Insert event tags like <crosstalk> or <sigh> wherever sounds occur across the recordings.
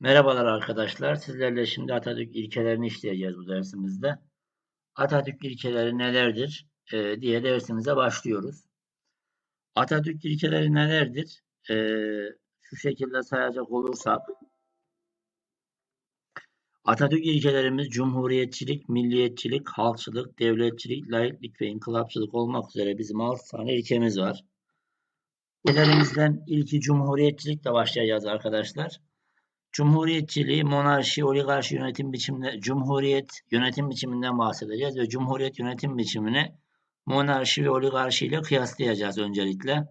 Merhabalar arkadaşlar. Sizlerle şimdi Atatürk ilkelerini işleyeceğiz bu dersimizde. Atatürk ilkeleri nelerdir e, diye dersimize başlıyoruz. Atatürk ilkeleri nelerdir? E, şu şekilde sayacak olursak Atatürk ilkelerimiz cumhuriyetçilik, milliyetçilik, halkçılık, devletçilik, laiklik ve inkılapçılık olmak üzere bizim 6 tane ilkemiz var. İlkelerimizden ilki cumhuriyetçilikle başlayacağız arkadaşlar. Cumhuriyetçiliği, monarşi, oligarşi yönetim biçiminde, cumhuriyet yönetim biçiminden bahsedeceğiz ve cumhuriyet yönetim biçimini monarşi ve oligarşi ile kıyaslayacağız öncelikle.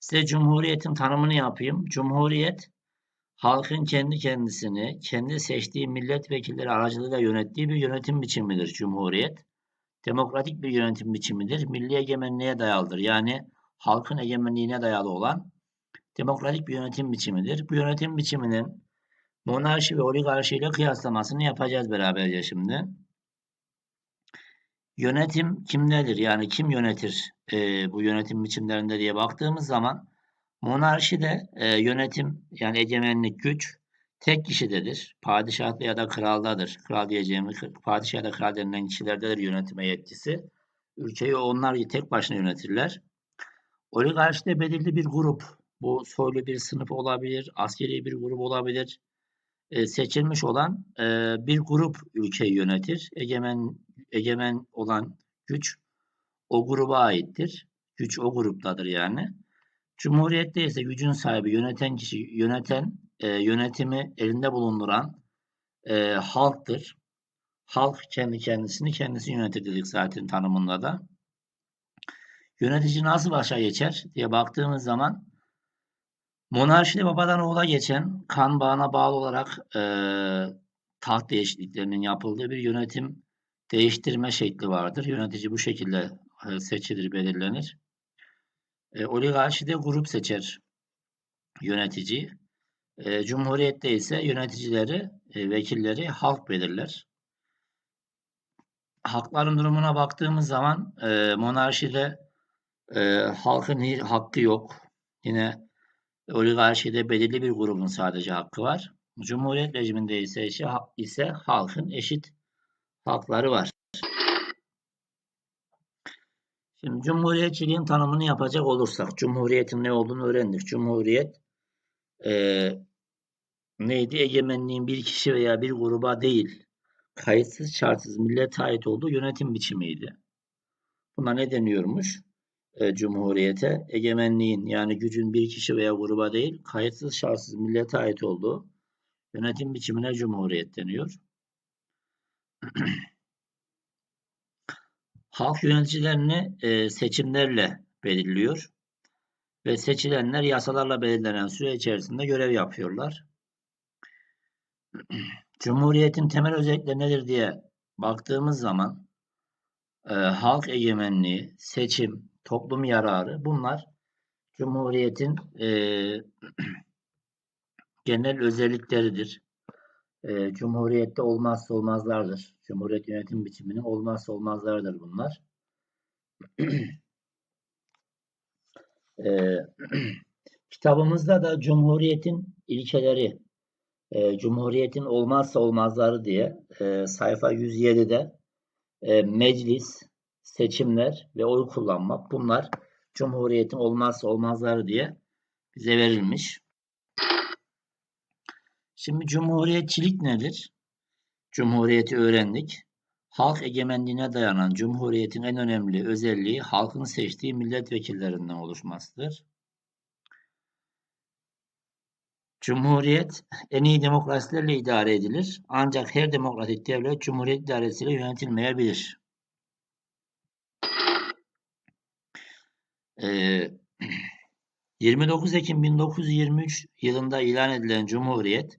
Size cumhuriyetin tanımını yapayım. Cumhuriyet, halkın kendi kendisini, kendi seçtiği milletvekilleri aracılığıyla yönettiği bir yönetim biçimidir cumhuriyet. Demokratik bir yönetim biçimidir. Milli egemenliğe dayalıdır. Yani halkın egemenliğine dayalı olan demokratik bir yönetim biçimidir. Bu yönetim biçiminin monarşi ve oligarşi ile kıyaslamasını yapacağız beraberce şimdi. Yönetim kimdedir? Yani kim yönetir e, bu yönetim biçimlerinde diye baktığımız zaman monarşide e, yönetim yani egemenlik güç tek kişidedir. Padişah ya da kraldadır. Kral diyeceğimiz padişah ya da kral denilen kişilerdedir yönetime yetkisi. Ülkeyi onlar tek başına yönetirler. Oligarşide belirli bir grup, bu soylu bir sınıf olabilir, askeri bir grup olabilir, e, seçilmiş olan e, bir grup ülkeyi yönetir. Egemen egemen olan güç o gruba aittir. Güç o gruptadır yani. Cumhuriyette ise gücün sahibi yöneten kişi yöneten e, yönetimi elinde bulunduran halktır. Halk kendi kendisini kendisi yönetir dedik zaten tanımında da. Yönetici nasıl başa geçer diye baktığımız zaman monarşide babadan oğula geçen kan bağına bağlı olarak e, taht değişikliklerinin yapıldığı bir yönetim değiştirme şekli vardır. Yönetici bu şekilde e, seçilir, belirlenir. E, oligarşide grup seçer yönetici. E, cumhuriyette ise yöneticileri, e, vekilleri halk belirler. Halkların durumuna baktığımız zaman e, monarşide e, halkın hakkı yok. Yine oligarşide belirli bir grubun sadece hakkı var. Cumhuriyet rejiminde ise, ise halkın eşit hakları var. Şimdi cumhuriyetçiliğin tanımını yapacak olursak, cumhuriyetin ne olduğunu öğrendik. Cumhuriyet e, neydi? Egemenliğin bir kişi veya bir gruba değil, kayıtsız şartsız millete ait olduğu yönetim biçimiydi. Buna ne deniyormuş? E, cumhuriyete egemenliğin yani gücün bir kişi veya gruba değil, kayıtsız şartsız millete ait olduğu yönetim biçimine cumhuriyet deniyor. <clears throat> Halk yöneticilerini e, seçimlerle belirliyor ve seçilenler yasalarla belirlenen süre içerisinde görev yapıyorlar. <clears throat> Cumhuriyetin temel özellikleri nedir diye baktığımız zaman e, halk egemenliği, seçim, toplum yararı bunlar Cumhuriyetin e, <clears throat> genel özellikleridir. E, Cumhuriyette olmazsa olmazlardır. Cumhuriyet yönetim biçiminin olmazsa olmazlarıdır bunlar. <clears throat> e, <clears throat> kitabımızda da Cumhuriyet'in ilkeleri, e, Cumhuriyet'in olmazsa olmazları diye e, sayfa 107'de e, meclis, seçimler ve oy kullanmak bunlar Cumhuriyet'in olmazsa olmazları diye bize verilmiş. Şimdi cumhuriyetçilik nedir? Cumhuriyeti öğrendik. Halk egemenliğine dayanan cumhuriyetin en önemli özelliği halkın seçtiği milletvekillerinden oluşmasıdır. Cumhuriyet en iyi demokrasilerle idare edilir. Ancak her demokratik devlet cumhuriyet idaresiyle yönetilmeyebilir. Ee, <clears throat> 29 Ekim 1923 yılında ilan edilen Cumhuriyet,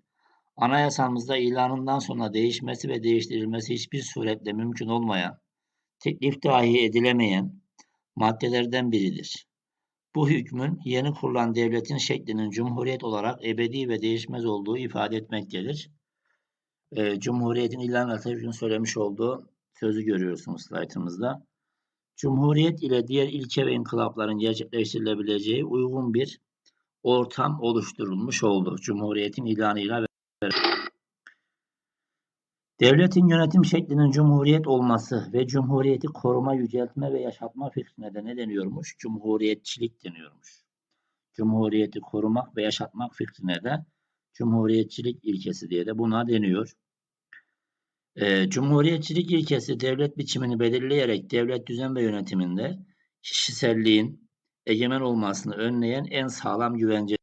Anayasamızda ilanından sonra değişmesi ve değiştirilmesi hiçbir suretle mümkün olmayan, teklif dahi edilemeyen maddelerden biridir. Bu hükmün yeni kurulan devletin şeklinin cumhuriyet olarak ebedi ve değişmez olduğu ifade etmektedir. E, Cumhuriyetin ilan Atatürk'ün söylemiş olduğu sözü görüyorsunuz slaytımızda. Cumhuriyet ile diğer ilke ve inkılapların gerçekleştirilebileceği uygun bir ortam oluşturulmuş oldu. Cumhuriyetin ilanıyla Devletin yönetim şeklinin cumhuriyet olması ve cumhuriyeti koruma, yüceltme ve yaşatma fikrine de ne deniyormuş? Cumhuriyetçilik deniyormuş. Cumhuriyeti korumak ve yaşatmak fikrine de cumhuriyetçilik ilkesi diye de buna deniyor. Ee, cumhuriyetçilik ilkesi devlet biçimini belirleyerek devlet düzen ve yönetiminde kişiselliğin egemen olmasını önleyen en sağlam güvencedir.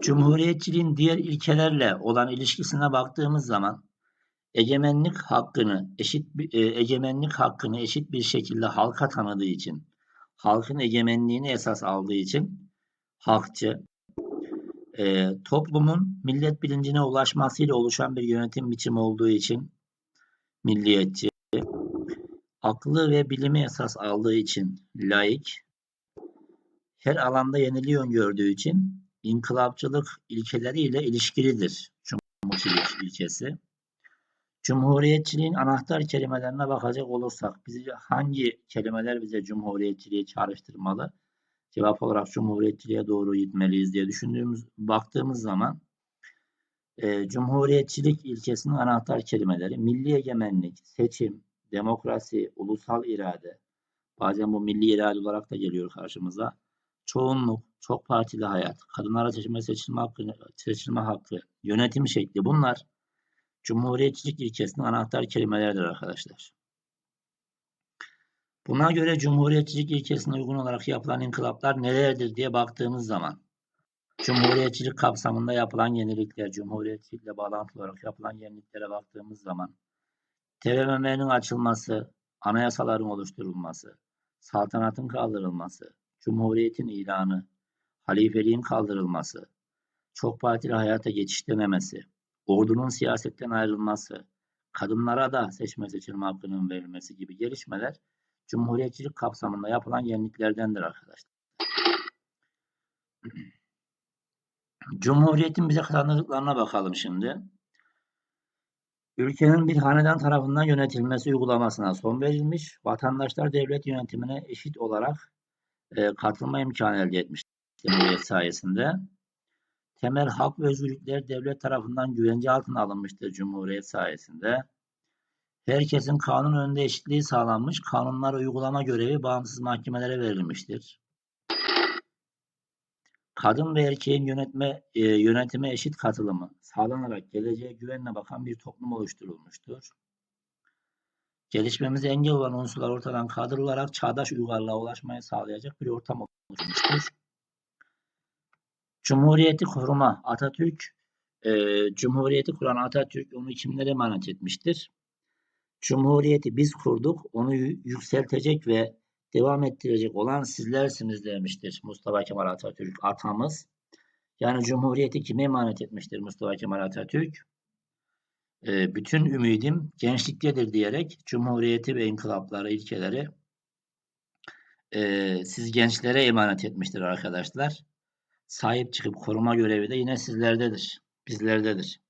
Cumhuriyetçiliğin diğer ilkelerle olan ilişkisine baktığımız zaman egemenlik hakkını eşit e, egemenlik hakkını eşit bir şekilde halka tanıdığı için, halkın egemenliğini esas aldığı için halkçı, e, toplumun millet bilincine ulaşmasıyla oluşan bir yönetim biçimi olduğu için milliyetçi, aklı ve bilimi esas aldığı için laik, her alanda yeniliği öngördüğü için inkılapçılık ilkeleriyle ilişkilidir Cumhuriyetçilik ilkesi. Cumhuriyetçiliğin anahtar kelimelerine bakacak olursak bizi hangi kelimeler bize cumhuriyetçiliği çağrıştırmalı? Cevap olarak cumhuriyetçiliğe doğru gitmeliyiz diye düşündüğümüz, baktığımız zaman e, cumhuriyetçilik ilkesinin anahtar kelimeleri milli egemenlik, seçim, demokrasi, ulusal irade, bazen bu milli irade olarak da geliyor karşımıza. Çoğunluk, çok partili hayat, kadınlara seçilme seçilme hakkı, seçilme hakkı, yönetim şekli bunlar Cumhuriyetçilik ilkesinin anahtar kelimeleridir arkadaşlar. Buna göre Cumhuriyetçilik ilkesine uygun olarak yapılan inkılaplar nelerdir diye baktığımız zaman Cumhuriyetçilik kapsamında yapılan yenilikler, Cumhuriyetçilikle bağlantılı olarak yapılan yeniliklere baktığımız zaman TBMM'nin açılması, anayasaların oluşturulması, saltanatın kaldırılması, Cumhuriyetin ilanı, halifeliğin kaldırılması, çok partili hayata geçiş denemesi, ordunun siyasetten ayrılması, kadınlara da seçme seçilme hakkının verilmesi gibi gelişmeler Cumhuriyetçilik kapsamında yapılan yeniliklerdendir arkadaşlar. <clears throat> Cumhuriyetin bize kazandırdıklarına bakalım şimdi. Ülkenin bir hanedan tarafından yönetilmesi uygulamasına son verilmiş, vatandaşlar devlet yönetimine eşit olarak e, katılma imkanı elde etmiş Cumhuriyet sayesinde. Temel hak ve özgürlükler devlet tarafından güvence altına alınmıştır Cumhuriyet sayesinde. Herkesin kanun önünde eşitliği sağlanmış, kanunları uygulama görevi bağımsız mahkemelere verilmiştir. Kadın ve erkeğin yönetme e, yönetime eşit katılımı sağlanarak geleceğe güvenle bakan bir toplum oluşturulmuştur. Gelişmemize engel olan unsurlar ortadan kaldırılarak çağdaş uygarlığa ulaşmayı sağlayacak bir ortam oluşmuştur. Cumhuriyeti kurma Atatürk e, Cumhuriyeti kuran Atatürk onu kimlere emanet etmiştir? Cumhuriyeti biz kurduk, onu yü- yükseltecek ve devam ettirecek olan sizlersiniz demiştir Mustafa Kemal Atatürk atamız. Yani Cumhuriyeti kime emanet etmiştir Mustafa Kemal Atatürk? Ee, bütün ümidim gençliktedir diyerek Cumhuriyeti ve inkılapları, ilkeleri e, siz gençlere emanet etmiştir arkadaşlar. Sahip çıkıp koruma görevi de yine sizlerdedir, bizlerdedir.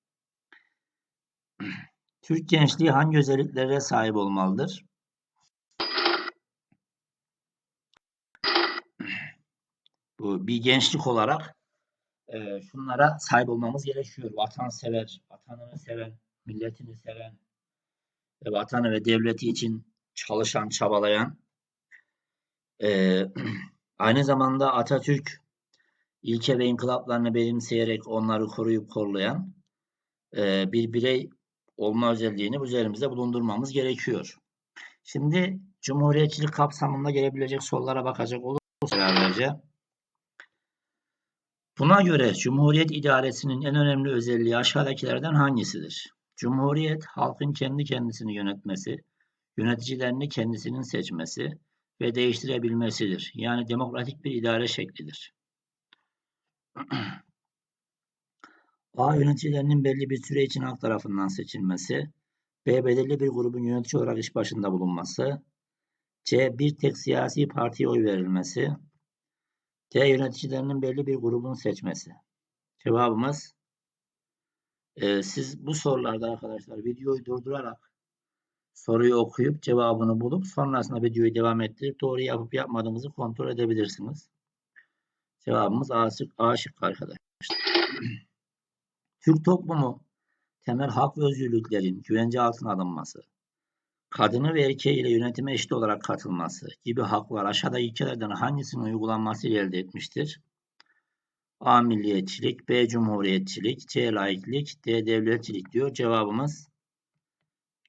<clears throat> Türk gençliği hangi özelliklere sahip olmalıdır? Bu bir gençlik olarak e, şunlara sahip olmamız gerekiyor. Vatansever, vatanını seven, milletini seven, ve vatanı ve devleti için çalışan, çabalayan, e, <clears throat> aynı zamanda Atatürk ilke ve inkılaplarını benimseyerek onları koruyup kollayan e, bir birey olma özelliğini üzerimizde bulundurmamız gerekiyor. Şimdi Cumhuriyetçilik kapsamında gelebilecek sorulara bakacak olursak. Buna göre Cumhuriyet idaresinin en önemli özelliği aşağıdakilerden hangisidir? Cumhuriyet, halkın kendi kendisini yönetmesi, yöneticilerini kendisinin seçmesi ve değiştirebilmesidir. Yani demokratik bir idare şeklidir. <clears throat> A. Yöneticilerinin belli bir süre için halk tarafından seçilmesi. B. Belirli bir grubun yönetici olarak iş başında bulunması. C. Bir tek siyasi partiye oy verilmesi. D. Yöneticilerinin belli bir grubun seçmesi. Cevabımız e, siz bu sorularda arkadaşlar videoyu durdurarak soruyu okuyup cevabını bulup sonrasında videoyu devam ettirip doğru yapıp yapmadığınızı kontrol edebilirsiniz. Cevabımız A A şıkkı arkadaşlar. <clears throat> Türk toplumu temel hak ve özgürlüklerin güvence altına alınması, kadını ve erkeğiyle yönetime eşit olarak katılması gibi haklar aşağıdaki ilkelerden hangisinin uygulanması ile elde etmiştir? A. Milliyetçilik, B. Cumhuriyetçilik, C. Laiklik, D. Devletçilik diyor. Cevabımız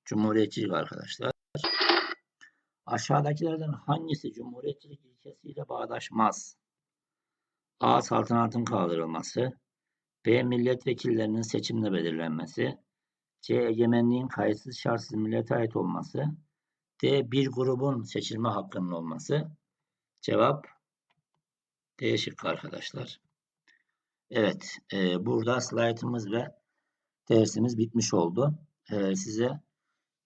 Cumhuriyetçilik arkadaşlar. Aşağıdakilerden hangisi Cumhuriyetçilik ilkesiyle bağdaşmaz? A. Saltanatın kaldırılması, B. Milletvekillerinin seçimle belirlenmesi, C. Egemenliğin kayıtsız şartsız millete ait olması, D. Bir grubun seçilme hakkının olması. Cevap D şıkkı arkadaşlar. Evet, e, burada slaytımız ve dersimiz bitmiş oldu. E, size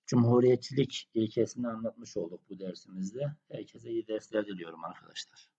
Cumhuriyetçilik ilkesini anlatmış olduk bu dersimizde. Herkese iyi dersler diliyorum arkadaşlar.